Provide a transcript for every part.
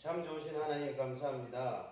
참 좋으신 하나님 감사합니다.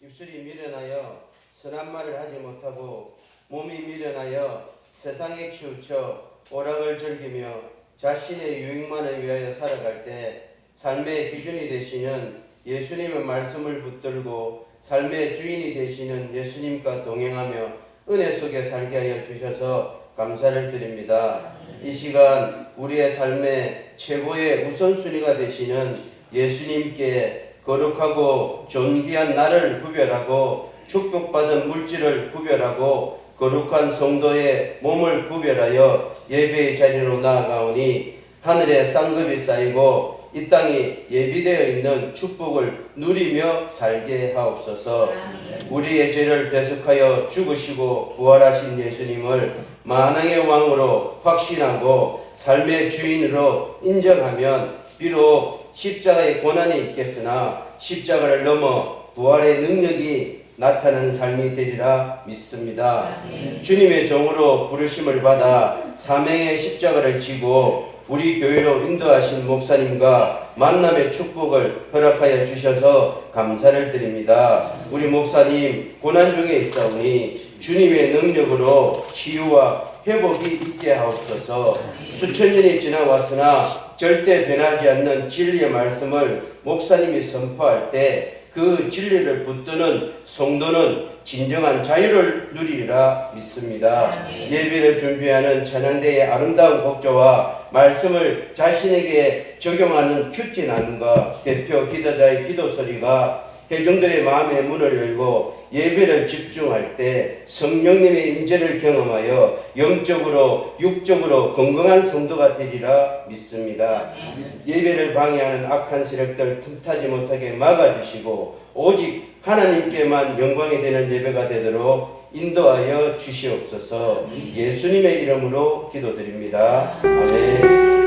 입술이 미련하여 선한 말을 하지 못하고 몸이 미련하여 세상에 치우쳐 오락을 즐기며 자신의 유익만을 위하여 살아갈 때 삶의 기준이 되시는 예수님의 말씀을 붙들고 삶의 주인이 되시는 예수님과 동행하며 은혜 속에 살게 하여 주셔서 감사를 드립니다. 이 시간 우리의 삶의 최고의 우선순위가 되시는 예수님께 거룩하고 존귀한 나를 구별하고 축복받은 물질을 구별하고 거룩한 성도의 몸을 구별하여 예배의 자리로 나아가오니 하늘에 쌍급이 쌓이고 이 땅이 예비되어 있는 축복을 누리며 살게 하옵소서. 우리의 죄를 배속하여 죽으시고 부활하신 예수님을 만왕의 왕으로 확신하고 삶의 주인으로 인정하면 비록 십자가의 고난이 있겠으나 십자가를 넘어 부활의 능력이 나타나는 삶이 되리라 믿습니다. 주님의 종으로 부르심을 받아 사명의 십자가를 지고 우리 교회로 인도하신 목사님과 만남의 축복을 허락하여 주셔서 감사를 드립니다. 우리 목사님 고난 중에 있사오니 주님의 능력으로 치유와 회복이 있게 하옵소서. 수천 년이 지나왔으나 절대 변하지 않는 진리의 말씀을 목사님이 선포할 때 그 진리를 붙드는 성도는 진정한 자유를 누리리라 믿습니다. 예배를 준비하는 찬양대의 아름다운 곡조와 말씀을 자신에게 적용하는 큐티 나눔과 대표 기도자의 기도 소리가 회중들의 마음의 문을 열고 예배를 집중할 때 성령님의 임재를 경험하여 영적으로 육적으로 건강한 성도가 되리라 믿습니다. 예배를 방해하는 악한 세력들 틈타지 못하게 막아주시고 오직 하나님께만 영광이 되는 예배가 되도록 인도하여 주시옵소서 예수님의 이름으로 기도드립니다. 아멘.